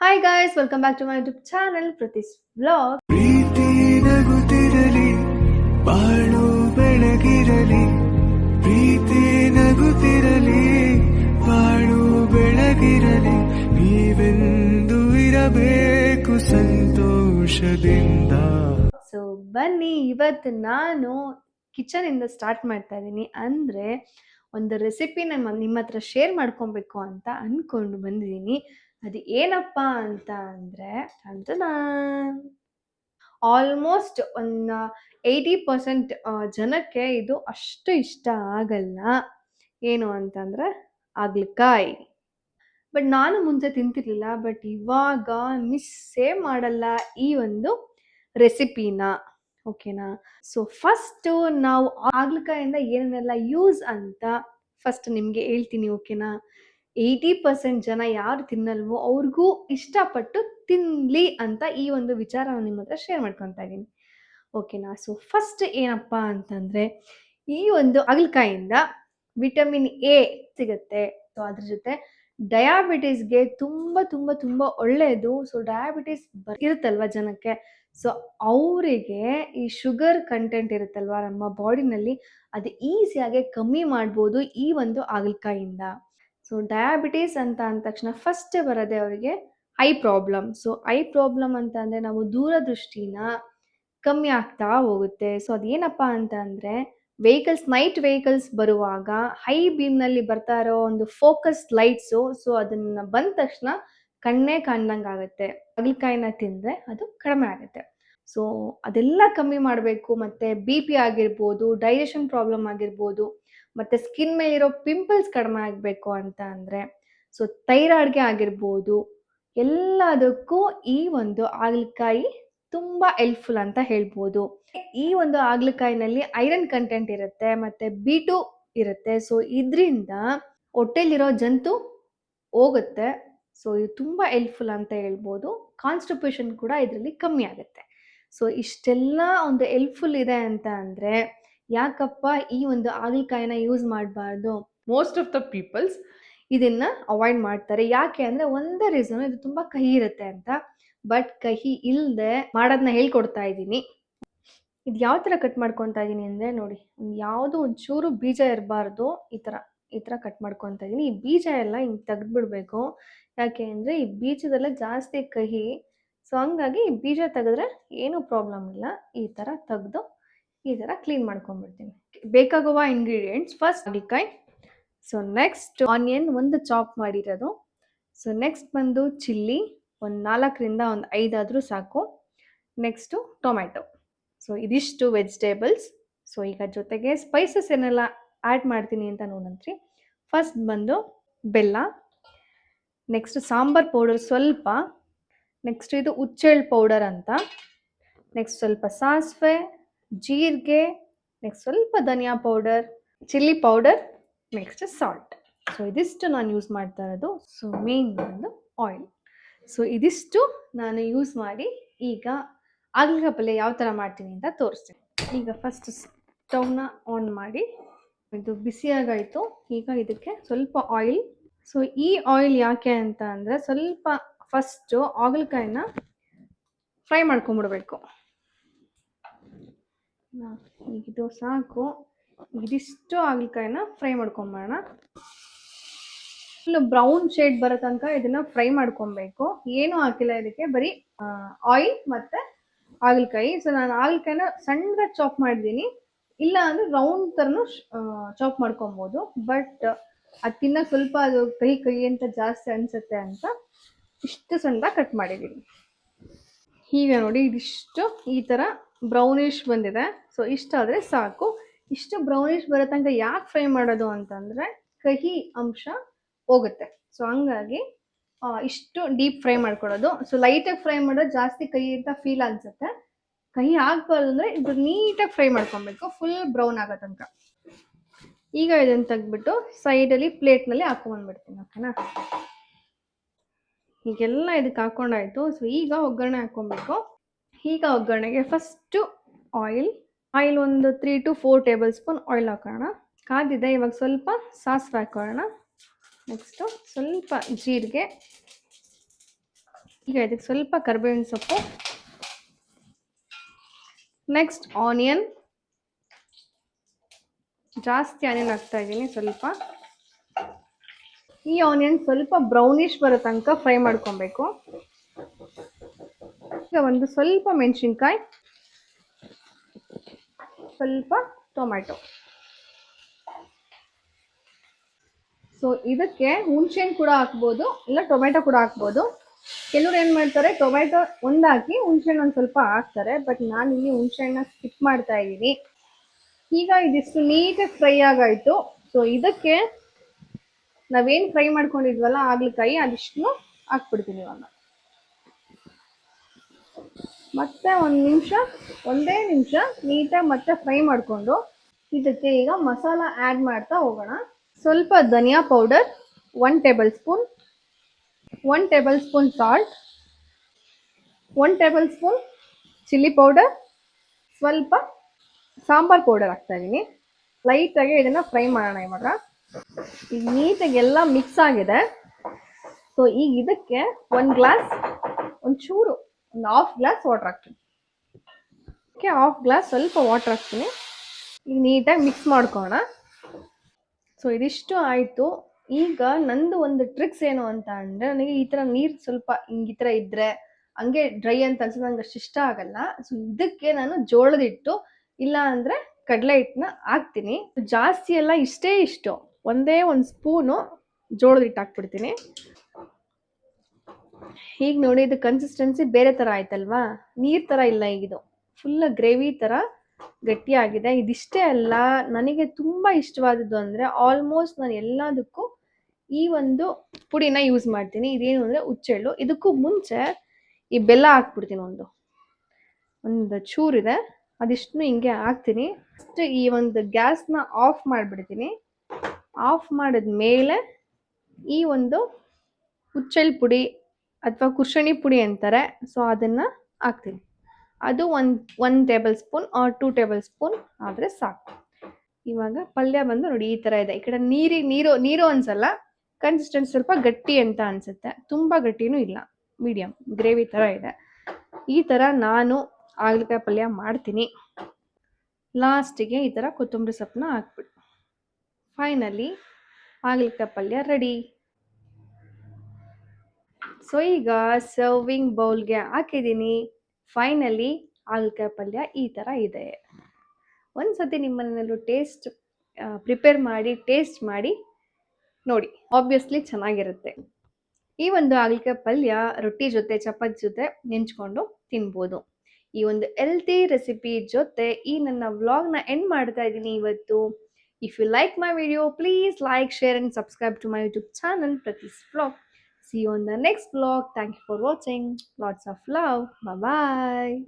Hi guys welcome back to my YouTube channel Pratish blog ಪ್ರೀತಿ ನಗುತ್ತಿರಲಿ ಬಾಳು ಬೆಳಗಿರಲಿ ಪ್ರೀತಿ ನಗುತ್ತಿರಲಿ ಬಾಳು ಬೆಳಗಿರಲಿ ನೀವೆಂದು ಇರಬೇಕು ಸಂತೋಷದಿಂದ. ಸೊ ಬನ್ನಿ ಇವತ್ತು ನಾನು ಕಿಚನ್ ಇಂದ ಸ್ಟಾರ್ಟ್ ಮಾಡ್ತಾ ಇದ್ದೀನಿ ಅಂದ್ರೆ ಒಂದು ರೆಸಿಪಿ ನಾನು ನಿಮ್ಮ ಹತ್ರ ಶೇರ್ ಮಾಡ್ಕೊಬೇಕು ಅಂತ ಅನ್ಕೊಂಡು ಬಂದಿದ್ದೀನಿ ಅದು ಏನಪ್ಪ ಅಂತ ಅಂದ್ರೆ ಆಲ್ಮೋಸ್ಟ್ ಒಂದು ಏಯ್ಟಿ ಪರ್ಸೆಂಟ್ ಜನಕ್ಕೆ ಇದು ಅಷ್ಟು ಇಷ್ಟ ಆಗಲ್ಲ. ಏನು ಅಂತಂದ್ರೆ ಆಗ್ಲಿಕ್ಕಾಯಿ ಬಟ್ ನಾನು ಮುಂಚೆ ತಿಂತಿರ್ಲಿಲ್ಲ ಬಟ್ ಇವಾಗ ಮಿಸ್ಸೇ ಮಾಡಲ್ಲ ಈ ಒಂದು ರೆಸಿಪಿನ ಓಕೆನಾ ಸೊ ಫಸ್ಟು ನಾವು ಆಗ್ಲಿಕಾಯಿಂದ ಏನೇನೆಲ್ಲ ಯೂಸ್ ಅಂತ ಫಸ್ಟ್ ನಿಮಗೆ ಹೇಳ್ತೀನಿ ಓಕೆನಾ ಏಯ್ಟಿ ಪರ್ಸೆಂಟ್ ಜನ ಯಾರು ತಿನ್ನಲ್ವೋ ಅವ್ರಿಗೂ ಇಷ್ಟಪಟ್ಟು ತಿನ್ನಲಿ ಅಂತ ಈ ಒಂದು ವಿಚಾರ ನಿಮ್ಮ ಹತ್ರ ಶೇರ್ ಮಾಡ್ಕೊತಾ ಇದ್ದೀನಿ. ಓಕೆನಾ ಸೊ ಫಸ್ಟ್ ಏನಪ್ಪ ಅಂತಂದರೆ ಈ ಒಂದು ಅಗಲಕಾಯಿಂದ ವಿಟಮಿನ್ ಎ ಸಿಗುತ್ತೆ. ಸೊ ಅದ್ರ ಜೊತೆ ಡಯಾಬಿಟೀಸ್ಗೆ ತುಂಬ ತುಂಬ ತುಂಬ ಒಳ್ಳೆಯದು ಸೊ ಡಯಾಬಿಟೀಸ್ ಇರುತ್ತಲ್ವ ಜನಕ್ಕೆ? ಸೊ ಅವರಿಗೆ ಈ ಶುಗರ್ ಕಂಟೆಂಟ್ ಇರುತ್ತಲ್ವ? ನಮ್ಮ ಬಾಡಿನಲ್ಲಿ ಅದು ಈಸಿಯಾಗಿ ಕಮ್ಮಿ ಮಾಡ್ಬೋದು ಈ ಒಂದು ಹಾಗಲಕಾಯಿಂದ ಸೊ ಡಯಾಬಿಟೀಸ್ ಅಂತ ಅಂದ ತಕ್ಷಣ ಫಸ್ಟ್ ಬರೋದೆ ಅವರಿಗೆ eye problem so eye problem ಅಂತ ಅಂದರೆ ನಾವು ದೂರದೃಷ್ಟಿನ ಕಮ್ಮಿ ಆಗ್ತಾ ಹೋಗುತ್ತೆ. ಸೊ ಅದೇನಪ್ಪ ಅಂತ ಅಂದರೆ ವೆಹಿಕಲ್ಸ್ ನೈಟ್ ವೆಹಿಕಲ್ಸ್ ಬರುವಾಗ ಹೈ ಬೀಮ್ನಲ್ಲಿ ಬರ್ತಾ ಇರೋ ಒಂದು ಫೋಕಸ್ ಲೈಟ್ಸು ಸೊ ಅದನ್ನ ಬಂದ ತಕ್ಷಣ ಕಣ್ಣೇ ಕಾಣ್ದಂಗೆ ಆಗುತ್ತೆ. ಹಗಲ್ಕಾಯಿನ ತಿಂದರೆ ಅದು ಕಡಿಮೆ ಆಗುತ್ತೆ. ಸೊ ಅದೆಲ್ಲ ಕಮ್ಮಿ ಮಾಡಬೇಕು. ಮತ್ತು ಬಿ ಪಿ ಆಗಿರ್ಬೋದು ಡೈಜೆಷನ್ ಪ್ರಾಬ್ಲಮ್ ಆಗಿರ್ಬೋದು ಮತ್ತು ಸ್ಕಿನ್ ಮೇಲಿರೋ ಪಿಂಪಲ್ಸ್ ಕಡಿಮೆ ಆಗಬೇಕು ಅಂತ ಅಂದರೆ ಸೊ ಥೈರಾಯ್ಡ್ಗೆ ಆಗಿರ್ಬೋದು, ಎಲ್ಲದಕ್ಕೂ ಈ ಒಂದು ಹಾಗಲಕಾಯಿ ತುಂಬ ಹೆಲ್ಪ್ಫುಲ್ ಅಂತ ಹೇಳ್ಬೋದು. ಈ ಒಂದು ಹಾಗಲಕಾಯಿನಲ್ಲಿ ಐರನ್ ಕಂಟೆಂಟ್ ಇರುತ್ತೆ, ಮತ್ತು ಬಿ ಟು ಇರುತ್ತೆ ಸೊ ಇದರಿಂದ ಹೊಟ್ಟೆಲಿರೋ ಜಂತು ಹೋಗುತ್ತೆ ಸೊ ಇದು ತುಂಬ ಹೆಲ್ಪ್ಫುಲ್ ಅಂತ ಹೇಳ್ಬೋದು. ಕಾನ್ಸ್ಟಿಪೇಷನ್ ಕೂಡ ಇದರಲ್ಲಿ ಕಮ್ಮಿ ಆಗುತ್ತೆ. ಸೊ ಇಷ್ಟೆಲ್ಲ ಒಂದು ಹೆಲ್ಪ್ಫುಲ್ ಇದೆ ಅಂತ ಅಂದರೆ ಯಾಕಪ್ಪ ಈ ಒಂದು ಹಾಗಲಕಾಯಿನ ಯೂಸ್ ಮಾಡಬಾರ್ದು? ಮೋಸ್ಟ್ ಆಫ್ ದ ಪೀಪಲ್ಸ್ ಇದನ್ನ ಅವಾಯ್ಡ್ ಮಾಡ್ತಾರೆ. ಯಾಕೆ ಅಂದರೆ ಒಂದೇ ರೀಸನ್ ಇದು ತುಂಬ ಕಹಿ ಇರುತ್ತೆ ಅಂತ. ಬಟ್ ಕಹಿ ಇಲ್ಲದೆ ಮಾಡೋದನ್ನ ಹೇಳ್ಕೊಡ್ತಾ ಇದ್ದೀನಿ. ಇದು ಯಾವ ಥರ ಕಟ್ ಮಾಡ್ಕೊತಾ ಇದ್ದೀನಿ ಅಂದರೆ ನೋಡಿ ಯಾವುದು ಒಂಚೂರು ಬೀಜ ಇರಬಾರ್ದು ಈ ಥರ ಈ ಥರ ಕಟ್ ಮಾಡ್ಕೊತಾ ಇದ್ದೀನಿ. ಈ ಬೀಜ ಎಲ್ಲ ಹಿಂಗೆ ತೆಗೆದ್ಬಿಡ್ಬೇಕು. ಯಾಕೆ ಅಂದರೆ ಈ ಬೀಜದಲ್ಲೇ ಜಾಸ್ತಿ ಕಹಿ. ಸೊ ಹಂಗಾಗಿ ಈ ಬೀಜ ತೆಗೆದ್ರೆ ಏನೂ ಪ್ರಾಬ್ಲಮ್ ಇಲ್ಲ. ಈ ಥರ ತೆಗೆದು ಈ ಥರ ಕ್ಲೀನ್ ಮಾಡ್ಕೊಂಡ್ಬಿಡ್ತೀನಿ. ಬೇಕಾಗುವ ಇಂಗ್ರೀಡಿಯೆಂಟ್ಸ್ ಫಸ್ಟ್ ಅಡಿಕಾಯಿ ಸೊ ನೆಕ್ಸ್ಟ್ ಆನಿಯನ್ ಒಂದು ಚಾಪ್ ಮಾಡಿರೋದು. ಸೊ ನೆಕ್ಸ್ಟ್ ಬಂದು ಚಿಲ್ಲಿ ಒಂದು ನಾಲ್ಕರಿಂದ ಒಂದು ಐದಾದರೂ ಸಾಕು. ನೆಕ್ಸ್ಟು ಟೊಮ್ಯಾಟೊ ಸೊ ಇದಿಷ್ಟು ವೆಜಿಟೇಬಲ್ಸ್ ಸೊ ಈಗ ಜೊತೆಗೆ ಸ್ಪೈಸಸ್ ಏನೆಲ್ಲ ಆ್ಯಡ್ ಮಾಡ್ತೀನಿ ಅಂತ ನೋಡಂತ್ರಿ. ಫಸ್ಟ್ ಬಂದು ಬೆಲ್ಲ. ನೆಕ್ಸ್ಟ್ ಸಾಂಬಾರ್ ಪೌಡರ್ ಸ್ವಲ್ಪ. ನೆಕ್ಸ್ಟ್ ಇದು ಉಚ್ಚೆಳ್ ಪೌಡರ್ ಅಂತ. ನೆಕ್ಸ್ಟ್ ಸ್ವಲ್ಪ ಸಾಸಿವೆ. ಜೀರಿಗೆ ನೆಕ್ಸ್ಟ್ ಸ್ವಲ್ಪ ಧನಿಯಾ powder chilli powder next salt so ಇದಿಷ್ಟು ನಾನು ಯೂಸ್ ಮಾಡ್ತಾ ಇರೋದು. ಸೊ ಮೇನ್ ಒಂದು ಆಯಿಲ್ ಸೊ ಇದಿಷ್ಟು ನಾನು ಯೂಸ್ ಮಾಡಿ ಈಗ ಆಗ್ಲಿಕ ಪಲ್ಯ ಯಾವ ಥರ ಮಾಡ್ತೀನಿ ಅಂತ ತೋರಿಸ್ತೀನಿ. ಈಗ ಫಸ್ಟ್ ಸ್ಟವ್ನ ಆನ್ ಮಾಡಿ ಇದು ಬಿಸಿಯಾಗಾಯಿತು. ಈಗ ಇದಕ್ಕೆ ಸ್ವಲ್ಪ ಆಯಿಲ್ ಸೊ ಈ ಆಯಿಲ್ ಯಾಕೆ ಅಂತ ಅಂದರೆ ಸ್ವಲ್ಪ ಫಸ್ಟು ಆಗಲಕಾಯಿನ ಫ್ರೈ ಮಾಡ್ಕೊಂಬಿಡ್ಬೇಕು. ಈಗ ಇದು ಸಾಕು. ಇದಿಷ್ಟು ಹಾಗಲಕಾಯಿನ ಫ್ರೈ ಮಾಡ್ಕೊಂಬೋಣ ಫುಲ್ ಬ್ರೌನ್ ಶೇಡ್ ಬರೋ ತನಕ ಇದನ್ನ ಫ್ರೈ ಮಾಡ್ಕೊಬೇಕು. ಏನು ಹಾಕಿಲ್ಲ ಇದಕ್ಕೆ. ಬರೀ ಆಯಿಲ್ ಮತ್ತೆ ಹಾಗಲಕಾಯಿ. ಸೊ ನಾನು ಹಾಗಲಕಾಯಿನ ಸಣ್ಣದಾಗಿ ಚಾಪ್ ಮಾಡಿದ್ದೀನಿ. ಇಲ್ಲ ಅಂದ್ರೆ ರೌಂಡ್ ತರನು ಚಾಪ್ ಮಾಡ್ಕೊಬೋದು. ಬಟ್ ಅದು ತಿನ್ನಕ್ಕೆ ಸ್ವಲ್ಪ ಅದು ಕೈ ಕೈ ಅಂತ ಜಾಸ್ತಿ ಅನ್ಸುತ್ತೆ ಅಂತ ಇಷ್ಟು ಸಣ್ಣದಾಗಿ ಕಟ್ ಮಾಡಿದ್ದೀನಿ. ಈಗ ನೋಡಿ ಇದಿಷ್ಟು ಈ ಥರ ಬ್ರೌನಿಶ್ ಬಂದಿದೆ. ಸೊ ಇಷ್ಟಾದರೆ ಸಾಕು. ಇಷ್ಟು ಬ್ರೌನಿಶ್ ಬರೋ ತನಕ ಯಾಕೆ ಫ್ರೈ ಮಾಡೋದು ಅಂತಂದರೆ ಕಹಿ ಅಂಶ ಹೋಗುತ್ತೆ. ಸೊ ಹಂಗಾಗಿ ಇಷ್ಟು ಡೀಪ್ ಫ್ರೈ ಮಾಡ್ಕೊಳ್ಳೋದು ಸೊ ಲೈಟಾಗಿ ಫ್ರೈ ಮಾಡೋದು ಜಾಸ್ತಿ ಕಹಿ ಅಂತ ಫೀಲ್ ಅನ್ಸುತ್ತೆ. ಕಹಿ ಆಗಬಾರ್ದು ಅಂದರೆ ಇದು ನೀಟಾಗಿ ಫ್ರೈ ಮಾಡ್ಕೊಬೇಕು. ಫುಲ್ ಬ್ರೌನ್ ಆಗೋ ತನಕ. ಈಗ ಇದನ್ನು ತೆಗ್ದ್ಬಿಟ್ಟು ಸೈಡಲ್ಲಿ ಪ್ಲೇಟ್ನಲ್ಲಿ ಹಾಕೊಂಡ್ಬಿಡ್ತೀನಿ ಓಕೆನಾ ಈಗೆಲ್ಲ ಇದಕ್ಕೆ ಹಾಕೊಂಡಾಯ್ತು. ಸೊ ಈಗ ಒಗ್ಗರಣೆ ಹಾಕೊಬೇಕು. ಈಗ ಒಗ್ಗರಣೆಗೆ ಫಸ್ಟು ಆಯಿಲ್ ಆಯಿಲ್ ಒಂದು three to four tablespoon oil ಹಾಕೋಣ. ಕಾದಿದೆ, ಇವಾಗ ಸ್ವಲ್ಪ ಸಾಸಿವೆ ಹಾಕೋಣ. ನೆಕ್ಸ್ಟು ಸ್ವಲ್ಪ ಜೀರಿಗೆ. ಈಗ ಇದಕ್ಕೆ ಸ್ವಲ್ಪ ಕರ್ಬೇವಿನ ಸೊಪ್ಪು. ನೆಕ್ಸ್ಟ್ ಆನಿಯನ್ ಜಾಸ್ತಿ ಆನಿಯನ್ ಹಾಕ್ತಾ ಇದ್ದೀನಿ ಸ್ವಲ್ಪ. ಈ ಆನಿಯನ್ ಸ್ವಲ್ಪ ಬ್ರೌನಿಶ್ ಬರೋ ತನಕ ಫ್ರೈ ಮಾಡ್ಕೊಬೇಕು. ಈಗ ಒಂದು ಸ್ವಲ್ಪ ಮೆಣಸಿನ್ಕಾಯಿ, ಸ್ವಲ್ಪ ಟೊಮ್ಯಾಟೊ. ಸೊ ಇದಕ್ಕೆ ಹುಣಸೆಹಣ್ಣು ಕೂಡ ಹಾಕ್ಬೋದು, ಇಲ್ಲ ಟೊಮೆಟೊ ಕೂಡ ಹಾಕ್ಬೋದು. ಕೆಲವ್ರು ಏನು ಮಾಡ್ತಾರೆ ಟೊಮೆಟೊ ಒಂದಾಕಿ ಹುಣಸೆಹಣ್ಣು ಒಂದು ಸ್ವಲ್ಪ ಹಾಕ್ತಾರೆ ಬಟ್ ನಾನು ಇಲ್ಲಿ ಹುಣಸೆಹಣ್ಣ ಸ್ಕಿಪ್ ಮಾಡ್ತಾ ಇದ್ದೀನಿ. ಈಗ ಇದಿಷ್ಟು ನೀಟಾಗಿ ಫ್ರೈ ಆಗಾಯಿತು. ಸೊ ಇದಕ್ಕೆ ನಾವೇನು ಫ್ರೈ ಮಾಡ್ಕೊಂಡಿದ್ವಲ್ಲ, ಆಗ್ಲಿಕಾಯಿ ಅದಿಷ್ಟು ಹಾಕ್ಬಿಡ್ತೀನಿ ಇವಾಗ. ಮತ್ತೆ ಒಂದು ನಿಮಿಷ, ಒಂದೇ ನಿಮಿಷ ನೀಟಾಗಿ ಮತ್ತೆ ಫ್ರೈ ಮಾಡಿಕೊಂಡು, ಇದಕ್ಕೆ ಈಗ ಮಸಾಲ ಆ್ಯಡ್ ಮಾಡ್ತಾ ಹೋಗೋಣ. ಸ್ವಲ್ಪ ಧನಿಯಾ powder one tablespoon one tablespoon salt one tablespoon chilli powder ಸ್ವಲ್ಪ ಸಾಂಬಾರ್ ಪೌಡರ್ ಹಾಕ್ತಾ ಇದ್ದೀನಿ ಲೈಟಾಗಿ ಇದನ್ನು ಫ್ರೈ ಮಾಡೋಣ ಇವಾಗ. ಈಗ ನೀಟಾಗಿ ಎಲ್ಲ ಮಿಕ್ಸ್ ಆಗಿದೆ. ಸೊ ಈಗ ಇದಕ್ಕೆ ಒಂದು ಗ್ಲಾಸ್ ಒಂಚೂರು ಒಂದು ಹಾಫ್ ಗ್ಲಾಸ್ ವಾಟರ್ ಹಾಕ್ತೀನಿ. ಓಕೆ ಹಾಫ್ ಗ್ಲಾಸ್ ಸ್ವಲ್ಪ ವಾಟರ್ ಹಾಕ್ತೀನಿ. ಈಗ ನೀಟಾಗಿ ಮಿಕ್ಸ್ ಮಾಡ್ಕೋಣ ಸೊ ಇದಿಷ್ಟು ಆಯಿತು. ಈಗ ನಂದು ಒಂದು ಟ್ರಿಕ್ಸ್ ಏನು ಅಂತ ಅಂದರೆ ನನಗೆ ಈ ಥರ ನೀರು ಸ್ವಲ್ಪ ಹಿಂಗೆ ಈ ಥರ ಇದ್ದರೆ ಹಂಗೆ ಡ್ರೈ ಅಂತ ಅನ್ಸೋದು ನಂಗೆ ಅಷ್ಟು ಇಷ್ಟ ಆಗಲ್ಲ. ಸೊ ಇದಕ್ಕೆ ನಾನು ಜೋಳದ ಹಿಟ್ಟು ಇಲ್ಲ ಅಂದರೆ ಕಡಲೆ ಹಿಟ್ಟನ್ನ ಹಾಕ್ತೀನಿ. ಜಾಸ್ತಿ ಎಲ್ಲ ಇಷ್ಟೇ ಇಷ್ಟು. ಒಂದೇ ಒಂದು ಸ್ಪೂನು ಜೋಳದ ಹಿಟ್ಟು ಹಾಕ್ಬಿಡ್ತೀನಿ. ಈಗ ನೋಡಿ ಇದು ಕನ್ಸಿಸ್ಟೆನ್ಸಿ ಬೇರೆ ಥರ ಆಯ್ತಲ್ವಾ? ನೀರು ಥರ ಇಲ್ಲ ಈಗ ಇದು ಫುಲ್ ಗ್ರೇವಿ ಥರ ಗಟ್ಟಿಯಾಗಿದೆ. ಇದಿಷ್ಟೇ ಅಲ್ಲ, ನನಗೆ ತುಂಬ ಇಷ್ಟವಾದದ್ದು ಅಂದರೆ ಆಲ್ಮೋಸ್ಟ್ ನಾನು ಎಲ್ಲದಕ್ಕೂ ಈ ಒಂದು ಪುಡಿನ ಯೂಸ್ ಮಾಡ್ತೀನಿ. ಇದೇನು ಅಂದರೆ ಹುಚ್ಚೆಳ್ಳು ಇದಕ್ಕೂ ಮುಂಚೆ ಈ ಬೆಲ್ಲ ಹಾಕ್ಬಿಡ್ತೀನಿ ಒಂದು. ಒಂದು ಚೂರಿದೆ. ಅದಿಷ್ಟು ಹಿಂಗೆ ಹಾಕ್ತೀನಿ. ಅಷ್ಟು ಈ ಒಂದು ಗ್ಯಾಸ್ನ ಆಫ್ ಮಾಡಿಬಿಡ್ತೀನಿ. ಆಫ್ ಮಾಡಿದ ಮೇಲೆ ಈ ಒಂದು ಹುಚ್ಚೆಳ್ಳು ಪುಡಿ ಅಥವಾ ಕುರ್ಷಣಿ ಪುಡಿ ಅಂತಾರೆ. ಸೊ ಅದನ್ನು ಹಾಕ್ತೀನಿ. ಅದು ಒಂದು one tablespoon or two tablespoon ಆದರೆ ಸಾಕು. ಇವಾಗ ಪಲ್ಯ ಬಂದು ನೋಡಿ ಈ ಥರ ಇದೆ. ಈ ಕಡೆ ನೀರಿ, ನೀರು ನೀರು ಅನ್ಸಲ್ಲ. ಕನ್ಸಿಸ್ಟೆನ್ಸ್ ಸ್ವಲ್ಪ ಗಟ್ಟಿ ಅಂತ ಅನಿಸುತ್ತೆ. ತುಂಬ ಗಟ್ಟಿನೂ ಇಲ್ಲ. ಮೀಡಿಯಮ್ ಗ್ರೇವಿ ಥರ ಇದೆ. ಈ ಥರ ನಾನು ಆಗ್ಲಿಕಾಯಿ ಪಲ್ಯ ಮಾಡ್ತೀನಿ. ಲಾಸ್ಟಿಗೆ ಈ ಥರ ಕೊತ್ತಂಬರಿ ಸೊಪ್ಪನ್ನ ಹಾಕ್ಬಿಟ್ಟು. ಫೈನಲಿ ಆಗ್ಲಿಕಾಯಿ ಪಲ್ಯ ರೆಡಿ ಸೊ ಈಗ ಸರ್ವಿಂಗ್ ಬೌಲ್ಗೆ ಹಾಕಿದ್ದೀನಿ. ಫೈನಲಿ ಹಾಗಲಕಾಯಿ ಪಲ್ಯ ಈ ಥರ ಇದೆ. ಒಂದು ಸತಿ ನಿಮ್ಮನೆಯಲ್ಲೂ ಟೇಸ್ಟ್ ಪ್ರಿಪೇರ್ ಮಾಡಿ ಟೇಸ್ಟ್ ಮಾಡಿ ನೋಡಿ. ಆಬ್ವಿಯಸ್ಲಿ ಚೆನ್ನಾಗಿರುತ್ತೆ. ಈ ಒಂದು ಹಾಗಲಕಾಯಿ ಪಲ್ಯ ರೊಟ್ಟಿ ಜೊತೆ, ಚಪಾತಿ ಜೊತೆ ನೆಂಚ್ಕೊಂಡು ತಿನ್ಬೋದು. ಈ ಒಂದು ಹೆಲ್ತಿ ರೆಸಿಪಿ ಜೊತೆ ಈ ನನ್ನ ವ್ಲಾಗ್ನ ಎಂಡ್ ಮಾಡ್ತಾ ಇದ್ದೀನಿ ಇವತ್ತು. If you like my video please like share and subscribe to my YouTube channel Pratish vlog See you on the next vlog. Thank you for watching. Lots of love. Bye bye.